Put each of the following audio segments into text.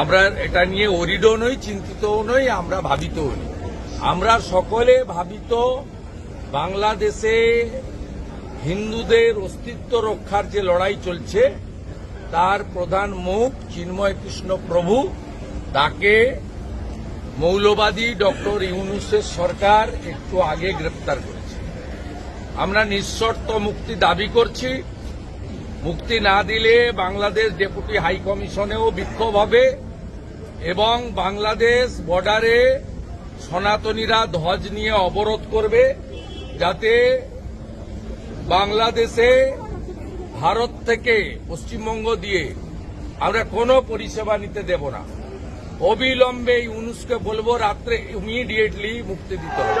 আমরা এটা নিয়ে ওরিডও নই, চিন্তিতও নই, আমরা ভাবিতও নই। আমরা সকলে ভাবিত বাংলাদেশে হিন্দুদের অস্তিত্ব রক্ষার যে লড়াই চলছে, তার প্রধান মুখ চিন্ময় কৃষ্ণ প্রভু, তাকে মৌলবাদী ডক্টর ইউনুসের সরকার একটু আগে গ্রেপ্তার করেছে। আমরা নিঃশর্ত মুক্তি দাবি করছি। মুক্তি না দিলে বাংলাদেশ ডেপুটি হাই কমিশনেও বিক্ষোভ হবে। এবং বাংলাদেশ বর্ডারে সনাতনীরা ধ্বজ নিয়ে অবরোধ করবে যাতে বাংলাদেশে ভারত থেকে পশ্চিমবঙ্গ দিয়ে আমরা কোনো পরিষেবা নিতে দেব না। অবিলম্বে এই ইউনুসকে বলব, রাত্রে ইমিডিয়েটলি মুক্তি দিতে হবে।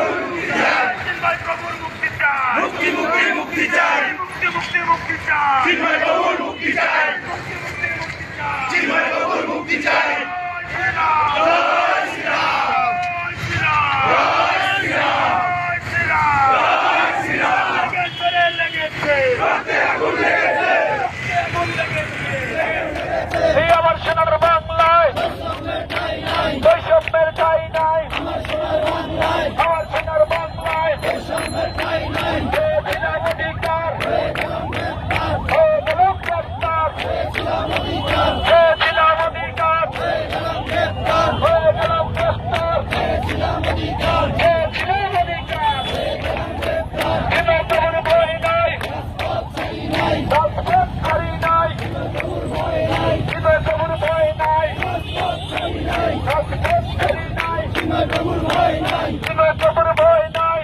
চিন্ময় প্রভুর মুক্তি চাই মুক্তি মুক্তি মুক্তি চাই মুক্তি মুক্তি মুক্তি চাই চিন্ময় প্রভুর মুক্তি চাই মুক্তি মুক্তি মুক্তি চাই চিন্ময় প্রভুর মুক্তি চাই জয় শ্রীরাম জয় শ্রীরাম জয় শ্রীরাম জয় শ্রীরাম লেগেছে রে, লেগেছে রক্তে আগুন লেগেছে রক্তে আগুন লেগেছে এই আমার সোনার বাংলায় বৈষম্যের ঠাই নাই আমার সোনার বাংলায় দিলাম অধিকার ও বলুন গ্রেপ্তার দিলাম অধিকার ও বলুন গ্রেপ্তার দিলাম অধিকার দিলে তোমার বই নাই রাজপথ ছাড়ি নাই দিলে তোমার বই নাই রাজপথ ছাড়ি নাই দিলে তোমার বই নাই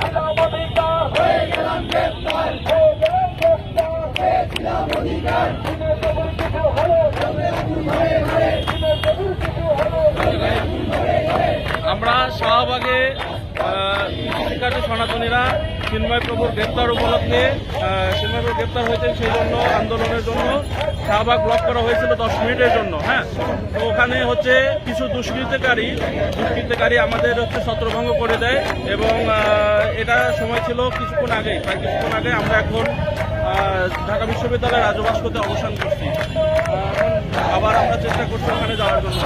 দিলাম অধিকার হয়ে গেলাম গ্রেপ্তার হয়ে গেলাম গ্রেপ্তার দিলে তোমার কিছু হলো দিলে তোমার কিছু হলো আমরা শাহবাগে কৃষিকাজে সনাতনীরা চিন্ময় প্রভুর গ্রেপ্তার উপলক্ষে চিন্ময় প্রভু গ্রেপ্তার হয়েছেন সেই জন্য, আন্দোলনের জন্য। শাহবাগ ব্লক করা হয়েছিল দশ মিনিটের জন্য হ্যাঁ? তো ওখানে হচ্ছে কিছু দুষ্কৃতকারী দুষ্কৃতকারী আমাদের হচ্ছে ছত্রভঙ্গ করে দেয় এবং এটা সময় ছিল কিছুক্ষণ আগে প্রায় কিছুক্ষণ আগে আমরা এখন ঢাকা বিশ্ববিদ্যালয় রাজবাস করতে অবসান করছি। আবার আমরা চেষ্টা করছি ওখানে যাওয়ার জন্য।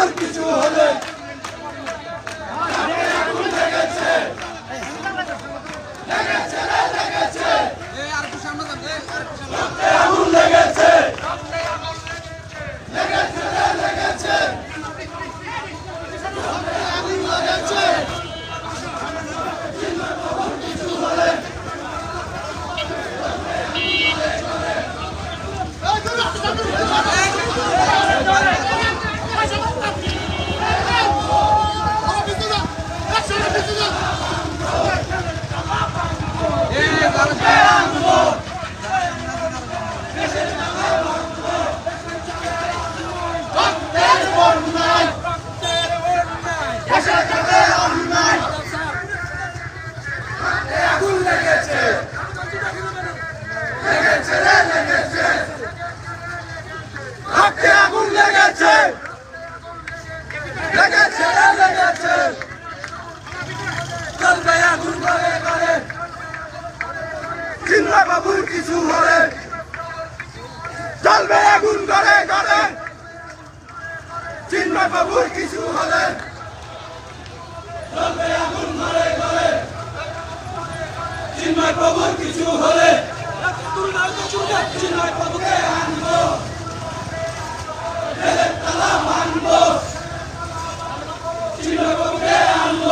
আমার কিছু হলে বাবু কিছু হলে চলবে আগুন ঘরে ঘরে চিন্ময় বাবুর কিছু হলে চিন্ময় বাবুকে আনব তালা মানবো চিন্ময় বাবুকে আনব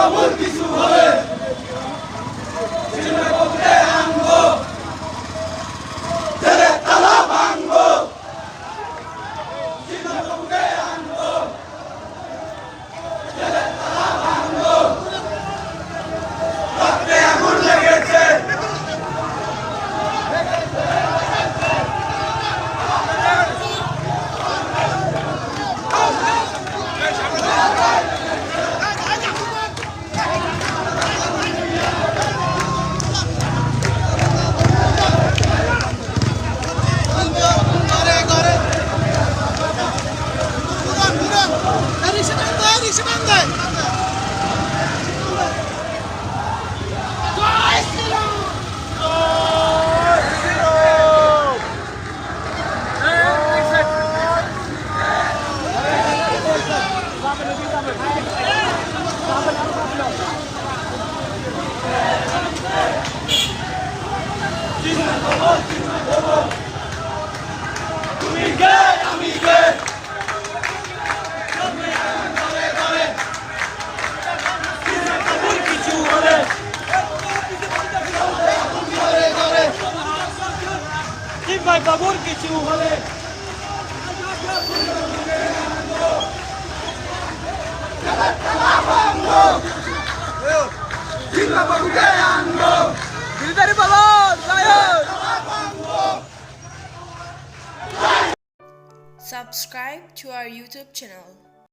Mahmud চিন্ময় বাবুর কিছু হলে Subscribe to our YouTube channel.